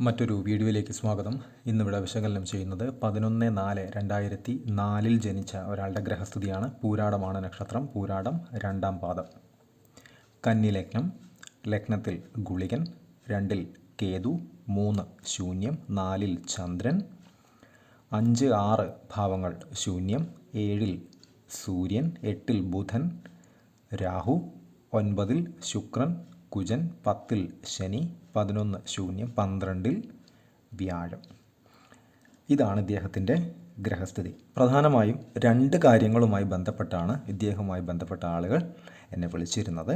മറ്റൊരു വീഡിയോയിലേക്ക് സ്വാഗതം. ഇന്നിവിടെ വിശകലനം ചെയ്യുന്നത് പതിനൊന്ന് നാല് രണ്ടായിരത്തി നാലിൽ ജനിച്ച ഒരാളുടെ ഗ്രഹസ്ഥിതിയാണ്. പൂരാടമാണ് നക്ഷത്രം. പൂരാടം രണ്ടാം പാദം. കന്നി ലഗ്നം. ലഗ്നത്തിൽ ഗുളികൻ. രണ്ടിൽ കേതു. മൂന്ന് ശൂന്യം. നാലിൽ ചന്ദ്രൻ. അഞ്ച് ആറ് ഭാവങ്ങൾ ശൂന്യം. ഏഴിൽ സൂര്യൻ. എട്ടിൽ ബുധൻ. രാഹു. ഒൻപതിൽ ശുക്രൻ. കുജൻ പത്തിൽ ശനി പതിനൊന്ന് ശൂന്യം പന്ത്രണ്ടിൽ വ്യാഴം. ഇതാണ് ഇദ്ദേഹത്തിന്റെ ഗ്രഹസ്ഥിതി. പ്രധാനമായും രണ്ട് കാര്യങ്ങളുമായി ബന്ധപ്പെട്ടാണ് ഇദ്ദേഹവുമായി ബന്ധപ്പെട്ട ആളുകൾ എന്നെ വിളിച്ചിരുന്നത്.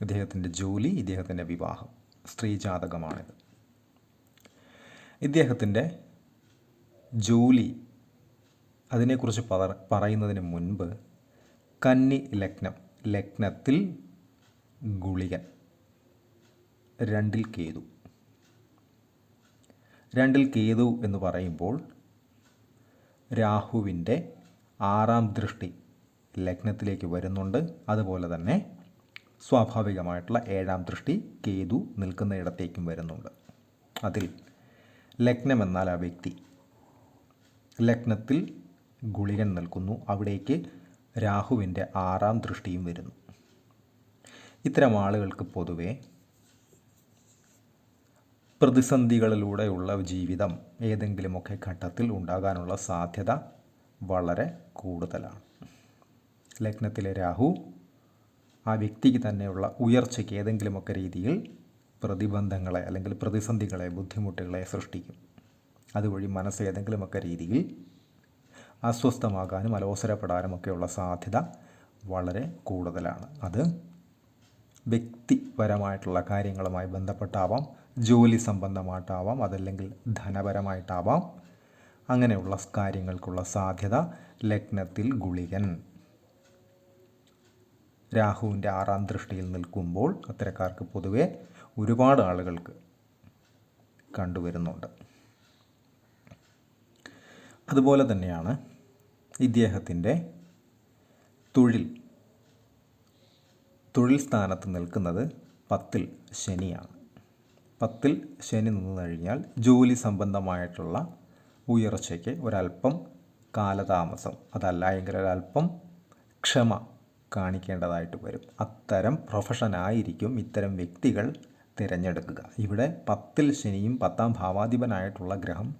ഇദ്ദേഹത്തിന്റെ ജോലി ഇദ്ദേഹത്തിന്റെ വിവാഹം. സ്ത്രീ ജാതകമാണിത്. ഇദ്ദേഹത്തിന്റെ ജോലി അതിനെക്കുറിച്ച് പറ പറയുന്നതിന് മുൻപ് കന്നി ലഗ്നം ലഗ്നത്തിൽ ഗുളികൻ. രണ്ടിൽ കേതു. രണ്ടിൽ കേതു എന്ന് പറയുമ്പോൾ രാഹുവിന്റെ ആറാം ദൃഷ്ടി ലഗ്നത്തിലേക്ക് വരുന്നുണ്ട്. അതുപോലെ തന്നെ സ്വാഭാവികമായിട്ടുള്ള ഏഴാം ദൃഷ്ടി കേതു നിൽക്കുന്ന ഇടത്തേക്കും വരുന്നുണ്ട്. അതിൽ ലഗ്നം എന്നാൽ ആ വ്യക്തി ലഗ്നത്തിൽ ഗുളികൻ നിൽക്കുന്നു. അവിടേക്ക് രാഹുവിന്റെ ആറാം ദൃഷ്ടിയും വരുന്നു. ഇത്തരം ആളുകൾക്ക് പൊതുവെ പ്രതിസന്ധികളിലൂടെയുള്ള ജീവിതം ഏതെങ്കിലുമൊക്കെ ഘട്ടത്തിൽ ഉണ്ടാകാനുള്ള സാധ്യത വളരെ കൂടുതലാണ്. ലഗ്നത്തിലെ രാഹു ആ വ്യക്തിക്ക് തന്നെയുള്ള ഉയർച്ചയ്ക്ക് ഏതെങ്കിലുമൊക്കെ രീതിയിൽ പ്രതിബന്ധങ്ങളെ അല്ലെങ്കിൽ പ്രതിസന്ധികളെ ബുദ്ധിമുട്ടുകളെ സൃഷ്ടിക്കും. അതുവഴി മനസ്സ് ഏതെങ്കിലുമൊക്കെ രീതിയിൽ അസ്വസ്ഥമാകാനും അലോസരപ്പെടാനുമൊക്കെയുള്ള സാധ്യത വളരെ കൂടുതലാണ്. അത് വ്യക്തിപരമായിട്ടുള്ള കാര്യങ്ങളുമായി ബന്ധപ്പെട്ടാവാം ജോലി സംബന്ധമായിട്ടാവാം അതല്ലെങ്കിൽ ധനപരമായിട്ടാവാം അങ്ങനെയുള്ള കാര്യങ്ങൾക്കുള്ള സാധ്യത ലഗ്നത്തിൽ ഗുളികൻ. രാഹുവിന്റെ ആറാം ദൃഷ്ടിയിൽ നിൽക്കുമ്പോൾ അത്തരക്കാർക്ക് പൊതുവെ ഒരുപാട് ആളുകൾക്ക് കണ്ടുവരുന്നുണ്ട്. അതുപോലെ തന്നെയാണ് ഇദ്ദേഹത്തിന്റെ തൊഴിൽ. തൊഴിൽ സ്ഥാനത്ത് നിൽക്കുന്നത് പത്തിൽ ശനിയാണ്. പത്തിൽ ശനി നിന്ന് കഴിഞ്ഞാൽ ജോലി സംബന്ധമായിട്ടുള്ള ഉയർച്ചയ്ക്ക് ഒരല്പം കാലതാമസം അതല്ല എങ്കിൽ ഒരല്പം ക്ഷമ കാണിക്കേണ്ടതായിട്ട് വരും. അത്തരം പ്രൊഫഷനായിരിക്കും ഇത്തരം വ്യക്തികൾ തിരഞ്ഞെടുക്കുക. ഇവിടെ പത്തിൽ ശനിയും പത്താം ഭാവാധിപനായിട്ടുള്ള ഗ്രഹം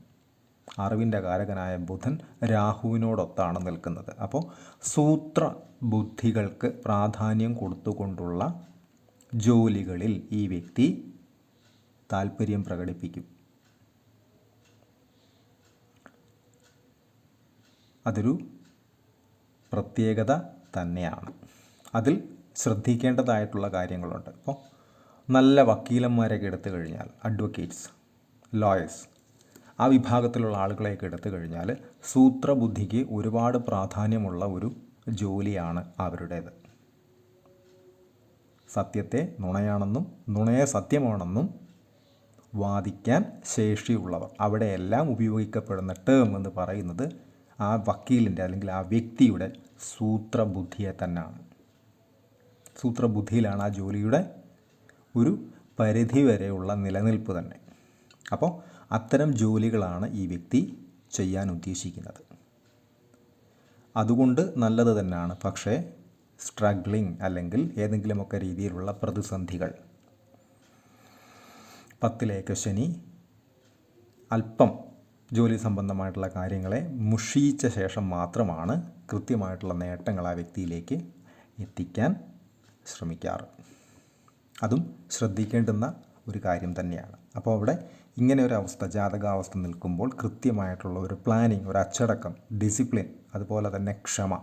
അറിവിന്റെ കാരകനായ ബുധൻ രാഹുവിനോടൊത്താണ് നിൽക്കുന്നത്. അപ്പോൾ സൂത്ര ബുദ്ധികൾക്ക് പ്രാധാന്യം കൊടുത്തുകൊണ്ടുള്ള ജോലികളിൽ ഈ വ്യക്തി താല്പര്യം പ്രകടിപ്പിക്കും. അതൊരു പ്രത്യേകത തന്നെയാണ്. അതിൽ ശ്രദ്ധിക്കേണ്ടതായിട്ടുള്ള കാര്യങ്ങളുണ്ട്. അപ്പോൾ നല്ല വക്കീലന്മാരെയൊക്കെ എടുത്തു കഴിഞ്ഞാൽ അഡ്വക്കേറ്റ്സ് ലോയേഴ്സ് ആ വിഭാഗത്തിലുള്ള ആളുകളെയൊക്കെ എടുത്തു കഴിഞ്ഞാൽ സൂത്രബുദ്ധിക്ക് ഒരുപാട് പ്രാധാന്യമുള്ള ഒരു ജോലിയാണ് അവരുടേത്. സത്യത്തെ നുണയാണെന്നും നുണയെ സത്യമാണെന്നും വാദിക്കാൻ ശേഷിയുള്ളവർ. അവിടെയെല്ലാം ഉപയോഗിക്കപ്പെടുന്ന ടേം എന്ന് പറയുന്നത് ആ വക്കീലിന്റെ അല്ലെങ്കിൽ ആ വ്യക്തിയുടെ സൂത്രബുദ്ധിയെ തന്നെയാണ്. സൂത്രബുദ്ധിയിലാണ് ആ ജോലിയുടെ ഒരു പരിധി വരെയുള്ള നിലനിൽപ്പ് തന്നെ. അപ്പോൾ അത്തരം ജോലികളാണ് ഈ വ്യക്തി ചെയ്യാൻ ഉദ്ദേശിക്കുന്നത്. അതുകൊണ്ട് നല്ലത് തന്നെയാണ്. പക്ഷേ സ്ട്രഗ്ലിംഗ് അല്ലെങ്കിൽ ഏതെങ്കിലുമൊക്കെ രീതിയിലുള്ള പ്രതിസന്ധികൾ പത്തിലേക്ക് ശനി അല്പം ജോലി സംബന്ധമായിട്ടുള്ള കാര്യങ്ങളെ മുഷിയിച്ച ശേഷം മാത്രമാണ് കൃത്യമായിട്ടുള്ള നേട്ടങ്ങൾ ആ വ്യക്തിയിലേക്ക് എത്തിക്കാൻ ശ്രമിക്കാറ്. അതും ശ്രദ്ധിക്കേണ്ടുന്ന ഒരു കാര്യം തന്നെയാണ്. അപ്പോൾ അവിടെ ഇങ്ങനെ ഒരു അവസ്ഥ ജാതകാവസ്ഥ നിൽക്കുമ്പോൾ കൃത്യമായിട്ടുള്ള ഒരു പ്ലാനിങ് ഒരു അച്ചടക്കം ഡിസിപ്ലിൻ അതുപോലെ തന്നെ ക്ഷമ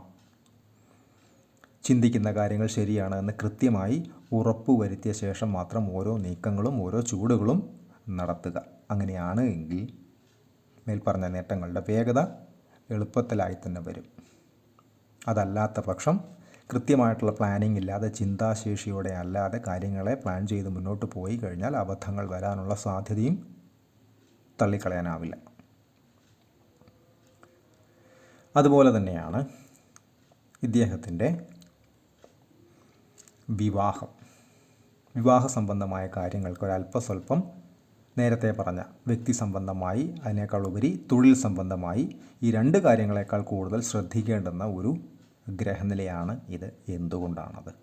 ചിന്തിക്കുന്ന കാര്യങ്ങൾ ശരിയാണ് എന്ന് കൃത്യമായി ഉറപ്പ് വരുത്തിയ ശേഷം മാത്രം ഓരോ നീക്കങ്ങളും ഓരോ ചൂടുകളും നടത്തുക. അങ്ങനെയാണ് എങ്കിൽ മേൽപ്പറഞ്ഞ നേട്ടങ്ങളുടെ വേഗത എളുപ്പത്തിലായി തന്നെ വരും. അതല്ലാത്ത പക്ഷം കൃത്യമായിട്ടുള്ള പ്ലാനിങ് ഇല്ലാതെ ചിന്താശേഷിയോടെ അല്ലാതെ കാര്യങ്ങളെ പ്ലാൻ ചെയ്ത് മുന്നോട്ട് പോയി കഴിഞ്ഞാൽ അബദ്ധങ്ങൾ വരാനുള്ള സാധ്യതയും തള്ളിക്കളയാനാവില്ല. അതുപോലെ തന്നെയാണ് ഇദ്ദേഹത്തിന്റെ വിവാഹം. വിവാഹ സംബന്ധമായ കാര്യങ്ങൾക്ക് ഒരല്പസ്വല്പം നേരത്തെ പറഞ്ഞ വ്യക്തി സംബന്ധമായി അതിനേക്കാൾ ഉപരി തൊഴിൽ സംബന്ധമായി ഈ രണ്ട് കാര്യങ്ങളെക്കാൾ കൂടുതൽ ശ്രദ്ധിക്കേണ്ടുന്ന ഒരു ഗ്രഹനിലയാണ് ഇത് എന്തുകൊണ്ടാണത്?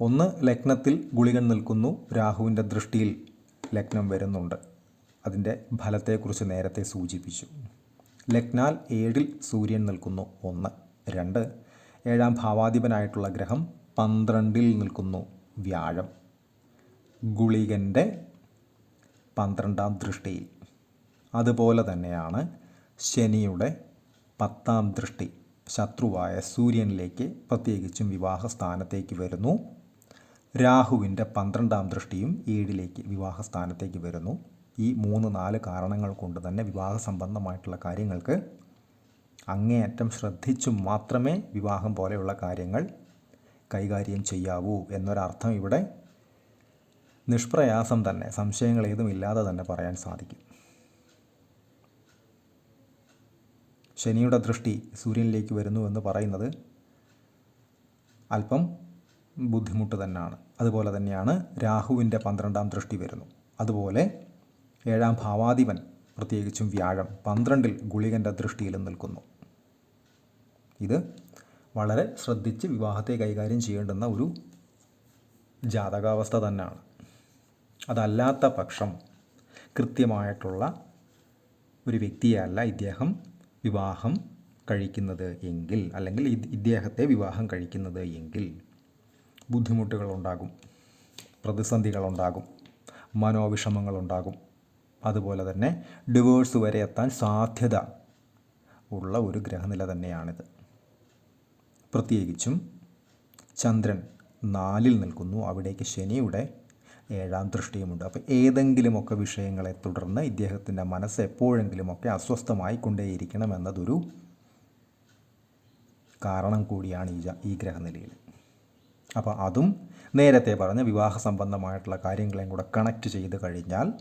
ഒന്ന് ലഗ്നത്തിൽ ഗുളികൻ നിൽക്കുന്നു. രാഹുവിന്റെ ദൃഷ്ടിയിൽ ലഗ്നം വരുന്നുണ്ട്. അതിന്റെ ഫലത്തെക്കുറിച്ച് നേരത്തെ സൂചിപ്പിച്ചു. ലഗ്നാൽ ഏഴിൽ സൂര്യൻ നിൽക്കുന്നു. ഒന്ന്. രണ്ട് ഏഴാം ഭാവാധിപനായിട്ടുള്ള ഗ്രഹം പന്ത്രണ്ടിൽ നിൽക്കുന്നു. വ്യാഴം. ഗുളികന്റെ പന്ത്രണ്ടാം ദൃഷ്ടിയിൽ. അതുപോലെ തന്നെയാണ് ശനിയുടെ പത്താം ദൃഷ്ടി. ശത്രുവായ സൂര്യനിലേക്ക് പ്രത്യേകിച്ചും വിവാഹ സ്ഥാനത്തേക്ക് വരുന്നു. രാഹുവിന്റെ പന്ത്രണ്ടാം ദൃഷ്ടിയും ഏഴിലേക്ക് വിവാഹ സ്ഥാനത്തേക്ക് വരുന്നു. ഈ മൂന്ന് നാല് കാരണങ്ങൾ കൊണ്ട് തന്നെ വിവാഹ സംബന്ധമായിട്ടുള്ള കാര്യങ്ങൾക്ക് അങ്ങേയറ്റം ശ്രദ്ധിച്ചു മാത്രമേ വിവാഹം പോലെയുള്ള കാര്യങ്ങൾ കൈകാര്യം ചെയ്യാവൂ എന്നൊരർത്ഥം ഇവിടെ നിഷ്പ്രയാസം തന്നെ സംശയങ്ങൾ ഏതുമില്ലാതെ തന്നെ പറയാൻ സാധിക്കും. ശനിയുടെ ദൃഷ്ടി സൂര്യനിലേക്ക് വരുന്നു എന്ന് പറയുന്നത് അല്പം ബുദ്ധിമുട്ട് തന്നെയാണ്. അതുപോലെ തന്നെയാണ് രാഹുവിന്റെ പന്ത്രണ്ടാം ദൃഷ്ടി വരുന്നു. അതുപോലെ ഏഴാം ഭാവാധിപൻ പ്രത്യേകിച്ചും വ്യാഴം പന്ത്രണ്ടിൽ ഗുളികന്റെ ദൃഷ്ടിയിലും നിൽക്കുന്നു. ഇത് വളരെ ശ്രദ്ധിച്ച് വിവാഹത്തെ കൈകാര്യം ചെയ്യേണ്ടുന്ന ഒരു ജാതകാവസ്ഥ തന്നെയാണ്. അതല്ലാത്ത പക്ഷം കൃത്യമായിട്ടുള്ള ഒരു വ്യക്തിയല്ല ഇദ്ദേഹം വിവാഹം കഴിക്കുന്നത് എങ്കിൽ അല്ലെങ്കിൽ ഇദ്ദേഹത്തെ വിവാഹം കഴിക്കുന്നത് എങ്കിൽ ബുദ്ധിമുട്ടുകളുണ്ടാകും പ്രതിസന്ധികളുണ്ടാകും മനോവിഷമങ്ങളുണ്ടാകും. അതുപോലെ തന്നെ ഡിവോഴ്സ് വരെ എത്താൻ സാധ്യത ഉള്ള ഒരു ഗ്രഹനില തന്നെയാണിത്. പ്രത്യേകിച്ചും ചന്ദ്രൻ നാലിൽ നിൽക്കുന്നു. അവിടേക്ക് ശനിയുടെ ഏഴാം ദൃഷ്ടിയുമുണ്ട്. അപ്പോൾ ഏതെങ്കിലുമൊക്കെ വിഷയങ്ങളെ തുടർന്ന് ഇദ്ദേഹത്തിന്റെ മനസ്സ് എപ്പോഴെങ്കിലുമൊക്കെ അസ്വസ്ഥമായി കൊണ്ടേയിരിക്കണം എന്നതൊരു കാരണം കൂടിയാണ് ഈ ഈ ഗ്രഹനിലയിൽ. അപ്പോൾ അതും നേരത്തെ പറഞ്ഞ വിവാഹ സംബന്ധമായിട്ടുള്ള കാര്യങ്ങളെയും കൂടെ കണക്റ്റ് ചെയ്ത് കഴിഞ്ഞാൽ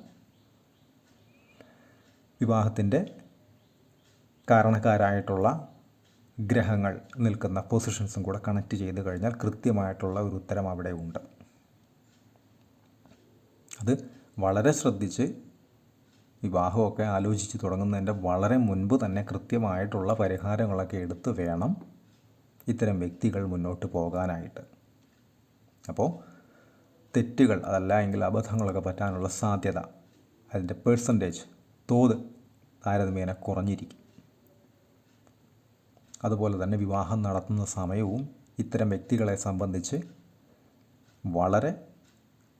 വിവാഹത്തിന്റെ കാരണക്കാരായിട്ടുള്ള ഗ്രഹങ്ങൾ നിൽക്കുന്ന പൊസിഷൻസും കൂടെ കണക്ട് ചെയ്ത് കഴിഞ്ഞാൽ കൃത്യമായിട്ടുള്ള ഒരു ഉത്തരം അവിടെ ഉണ്ട്. അത് വളരെ ശ്രദ്ധിച്ച് വിവാഹമൊക്കെ ആലോചിച്ച് തുടങ്ങുന്നതിന്റെ വളരെ മുൻപ് തന്നെ കൃത്യമായിട്ടുള്ള പരിഹാരങ്ങളൊക്കെ എടുത്ത് വേണം ഇത്തരം വ്യക്തികൾ മുന്നോട്ട് പോകാനായിട്ട്. അപ്പോൾ തെറ്റുകൾ അതല്ല എങ്കിൽ അബദ്ധങ്ങളൊക്കെ പറ്റാനുള്ള സാധ്യത അതിന്റെ പേഴ്സന്റേജ് തോത് താരതമ്യേന കുറഞ്ഞിരിക്കും. അതുപോലെ തന്നെ വിവാഹം നടത്തുന്ന സമയവും ഇത്തരം വ്യക്തികളെ സംബന്ധിച്ച് വളരെ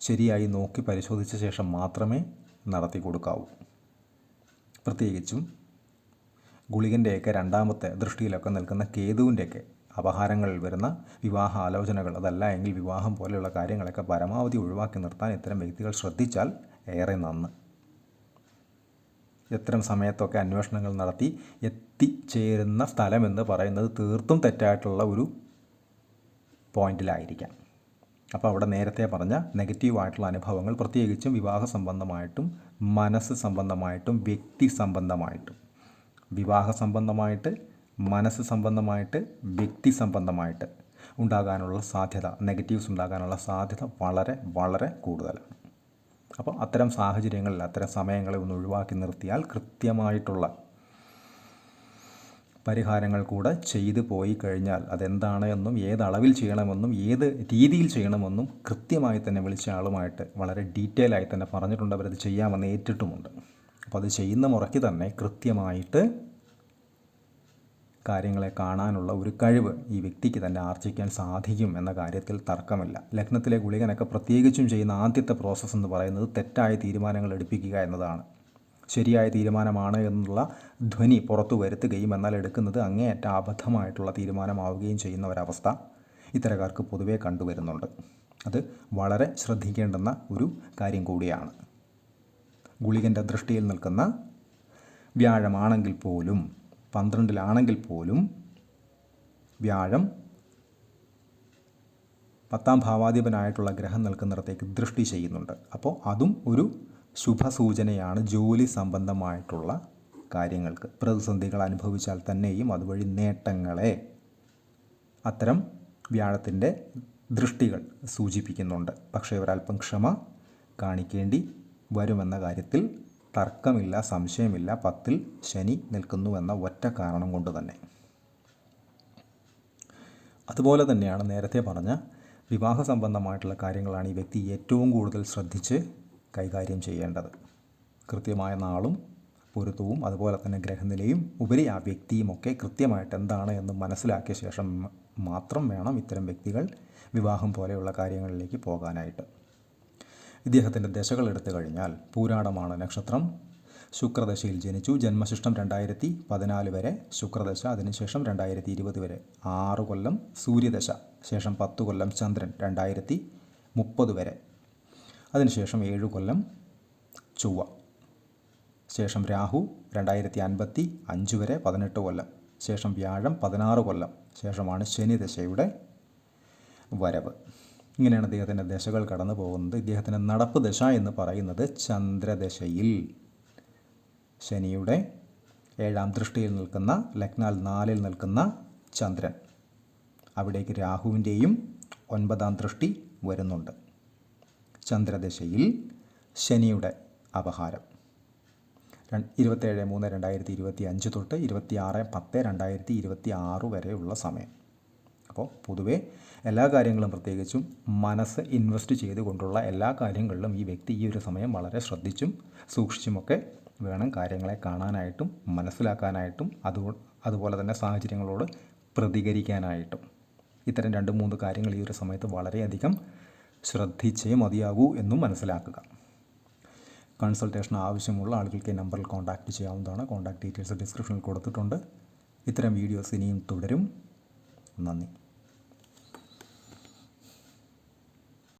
ശരിയായി നോക്കി പരിശോധിച്ച ശേഷം മാത്രമേ നടത്തി കൊടുക്കാവൂ. പ്രത്യേകിച്ചും ഗുളികന്റെയൊക്കെ രണ്ടാമത്തെ ദൃഷ്ടിയിലൊക്കെ നിൽക്കുന്ന കേതുവിന്റെയൊക്കെ അപഹാരങ്ങളിൽ വരുന്ന വിവാഹ ആലോചനകൾ അതല്ല എങ്കിൽ വിവാഹം പോലെയുള്ള കാര്യങ്ങളൊക്കെ പരമാവധി ഒഴിവാക്കി നിർത്താൻ ഇത്തരം വ്യക്തികൾ ശ്രദ്ധിച്ചാൽ ഏറെ നന്ന്. ഇത്തരം സമയത്തൊക്കെ അന്വേഷണങ്ങൾ നടത്തി എത്തിച്ചേരുന്ന സ്ഥലമെന്ന് പറയുന്നത് തീർത്തും തെറ്റായിട്ടുള്ള ഒരു പോയിന്റിലായിരിക്കാം. അപ്പോൾ അവിടെ നേരത്തെ പറഞ്ഞ നെഗറ്റീവായിട്ടുള്ള അനുഭവങ്ങൾ പ്രത്യേകിച്ചും വിവാഹ സംബന്ധമായിട്ടും മനസ്സ് സംബന്ധമായിട്ടും വ്യക്തി സംബന്ധമായിട്ടും. വിവാഹ സംബന്ധമായിട്ട് മനസ്സ് സംബന്ധമായിട്ട് വ്യക്തി സംബന്ധമായിട്ട് ഉണ്ടാകാനുള്ള സാധ്യത നെഗറ്റീവ്സ് ഉണ്ടാകാനുള്ള സാധ്യത വളരെ വളരെ കൂടുതലാണ്. അപ്പോൾ അത്തരം സാഹചര്യങ്ങളിൽ അത്തരം സമയങ്ങളെ ഒന്ന് ഒഴിവാക്കി നിർത്തിയാൽ കൃത്യമായിട്ടുള്ള പരിഹാരങ്ങൾ കൂടെ ചെയ്തു പോയി കഴിഞ്ഞാൽ അതെന്താണ് എന്നും ഏത് അളവിൽ ചെയ്യണമെന്നും ഏത് രീതിയിൽ ചെയ്യണമെന്നും കൃത്യമായി തന്നെ വിളിച്ച ആളുമായിട്ട് വളരെ ഡീറ്റെയിൽ ആയി തന്നെ പറഞ്ഞിട്ടുണ്ട്. അവരത് ചെയ്യാമെന്ന് ഏറ്റിട്ടുമുണ്ട്. അപ്പോൾ അത് ചെയ്യുന്ന മുറയ്ക്ക് തന്നെ കൃത്യമായിട്ട് കാര്യങ്ങളെ കാണാനുള്ള ഒരു കഴിവ് ഈ വ്യക്തിക്ക് തന്നെ ആർജിക്കാൻ സാധിക്കും എന്ന കാര്യത്തിൽ തർക്കമില്ല. ലഗ്നത്തിലെ ഗുളികനൊക്കെ പ്രത്യേകിച്ചും ചെയ്യുന്ന ആദ്യത്തെ പ്രോസസ്സ് എന്ന് പറയുന്നത് തെറ്റായ തീരുമാനങ്ങൾ എടുപ്പിക്കുക എന്നതാണ്. ശരിയായ തീരുമാനമാണ് എന്നുള്ള ധ്വനി പുറത്തു വരുത്തുകയും എന്നാൽ എടുക്കുന്നത് അങ്ങേയറ്റ അബദ്ധമായിട്ടുള്ള തീരുമാനമാവുകയും ചെയ്യുന്ന ഒരവസ്ഥ ഇത്തരക്കാർക്ക് പൊതുവേ കണ്ടുവരുന്നുണ്ട്. അത് വളരെ ശ്രദ്ധിക്കേണ്ടുന്ന ഒരു കാര്യം കൂടിയാണ്. ഗുളികന്റെ ദൃഷ്ടിയിൽ നിൽക്കുന്ന വ്യാഴമാണെങ്കിൽ പോലും പന്ത്രണ്ടിലാണെങ്കിൽ പോലും വ്യാഴം പത്താം ഭാവാധിപനായിട്ടുള്ള ഗ്രഹം നിൽക്കുന്നിടത്തേക്ക് ദൃഷ്ടി ചെയ്യുന്നുണ്ട്. അപ്പോൾ അതും ഒരു ശുഭസൂചനയാണ് ജോലി സംബന്ധമായിട്ടുള്ള കാര്യങ്ങൾക്ക്. പ്രതിസന്ധികൾ അനുഭവിച്ചാൽ തന്നെയും അതുവഴി നേട്ടങ്ങളെ അത്തരം വ്യാഴത്തിന്റെ ദൃഷ്ടികൾ സൂചിപ്പിക്കുന്നുണ്ട്. പക്ഷേ ഒരൽപ്പം ക്ഷമ കാണിക്കേണ്ടി വരുമെന്ന കാര്യത്തിൽ തർക്കമില്ല സംശയമില്ല പത്തിൽ ശനി നിൽക്കുന്നു എന്ന ഒറ്റ കാരണം കൊണ്ട് തന്നെ. അതുപോലെ തന്നെയാണ് നേരത്തെ പറഞ്ഞ വിവാഹ സംബന്ധമായിട്ടുള്ള കാര്യങ്ങളാണ് ഈ വ്യക്തി ഏറ്റവും കൂടുതൽ ശ്രദ്ധിച്ച് കൈകാര്യം ചെയ്യേണ്ടത്. കൃത്യമായ നാളും പൊരുത്തവും അതുപോലെ തന്നെ ഗ്രഹനിലയും ഉപരി ആ വ്യക്തിയുമൊക്കെ കൃത്യമായിട്ട് എന്താണ് എന്ന് മനസ്സിലാക്കിയ ശേഷം മാത്രം വേണം ഇത്തരം വ്യക്തികൾ വിവാഹം പോലെയുള്ള കാര്യങ്ങളിലേക്ക് പോകാനായിട്ട്. ഇദ്ദേഹത്തിന്റെ ദശകൾ എടുത്തു കഴിഞ്ഞാൽ പൂരാടമാണ് നക്ഷത്രം. ശുക്രദശയിൽ ജനിച്ചു. ജന്മശിഷ്ടം രണ്ടായിരത്തി പതിനാല് വരെ. ശുക്രദശ അതിനുശേഷം രണ്ടായിരത്തി ഇരുപത് വരെ. ആറ് കൊല്ലം സൂര്യദശ ശേഷം പത്ത് കൊല്ലം ചന്ദ്രൻ രണ്ടായിരത്തി മുപ്പത് വരെ. അതിനുശേഷം ഏഴ് കൊല്ലം ചൊവ്വ ശേഷം രാഹു രണ്ടായിരത്തി അൻപത്തി അഞ്ച് വരെ പതിനെട്ട് കൊല്ലം. ശേഷം വ്യാഴം പതിനാറ് കൊല്ലം. ശേഷമാണ് ശനിദശയുടെ വരവ്. ഇങ്ങനെയാണ് ഇദ്ദേഹത്തിന്റെ ദശകൾ കടന്നു പോകുന്നത്. ഇദ്ദേഹത്തിന്റെ നടപ്പ് ദശ എന്ന് പറയുന്നത് ചന്ദ്രദശയിൽ. ശനിയുടെ ഏഴാം ദൃഷ്ടിയിൽ നിൽക്കുന്ന ലഗ്നാൽ നാലിൽ നിൽക്കുന്ന ചന്ദ്രൻ. അവിടേക്ക് രാഹുവിന്റെയും ഒൻപതാം ദൃഷ്ടി വരുന്നുണ്ട്. ചന്ദ്രദശയിൽ ശനിയുടെ അപഹാരം. ഇരുപത്തേഴ് മൂന്ന് രണ്ടായിരത്തി ഇരുപത്തി അഞ്ച് തൊട്ട് ഇരുപത്തി ആറ് പത്ത് രണ്ടായിരത്തി ഇരുപത്തി ആറ് വരെയുള്ള സമയം. അപ്പോൾ പൊതുവേ എല്ലാ കാര്യങ്ങളും പ്രത്യേകിച്ചും മനസ്സ് ഇൻവെസ്റ്റ് ചെയ്തുകൊണ്ടുള്ള എല്ലാ കാര്യങ്ങളിലും ഈ വ്യക്തി ഈ ഒരു സമയം വളരെ ശ്രദ്ധിച്ചും സൂക്ഷിച്ചുമൊക്കെ വേണം കാര്യങ്ങളെ കാണാനായിട്ടും മനസ്സിലാക്കാനായിട്ടും അത് അതുപോലെ തന്നെ സാഹചര്യങ്ങളോട് പ്രതികരിക്കാനായിട്ടും. ഇത്തരം രണ്ട് മൂന്ന് കാര്യങ്ങൾ ഈ ഒരു സമയത്ത് വളരെയധികം ശ്രദ്ധിച്ചേ മതിയാകൂ എന്നും മനസ്സിലാക്കുക. കൺസൾട്ടേഷൻ ആവശ്യമുള്ള ആളുകൾക്ക് ഈ നമ്പറിൽ കോൺടാക്റ്റ് ചെയ്യാവുന്നതാണ്. കോൺടാക്ട് ഡീറ്റെയിൽസ് ഡിസ്ക്രിപ്ഷനിൽ കൊടുത്തിട്ടുണ്ട്. ഇത്തരം വീഡിയോസ് ഇനിയും തുടരും. നന്ദി.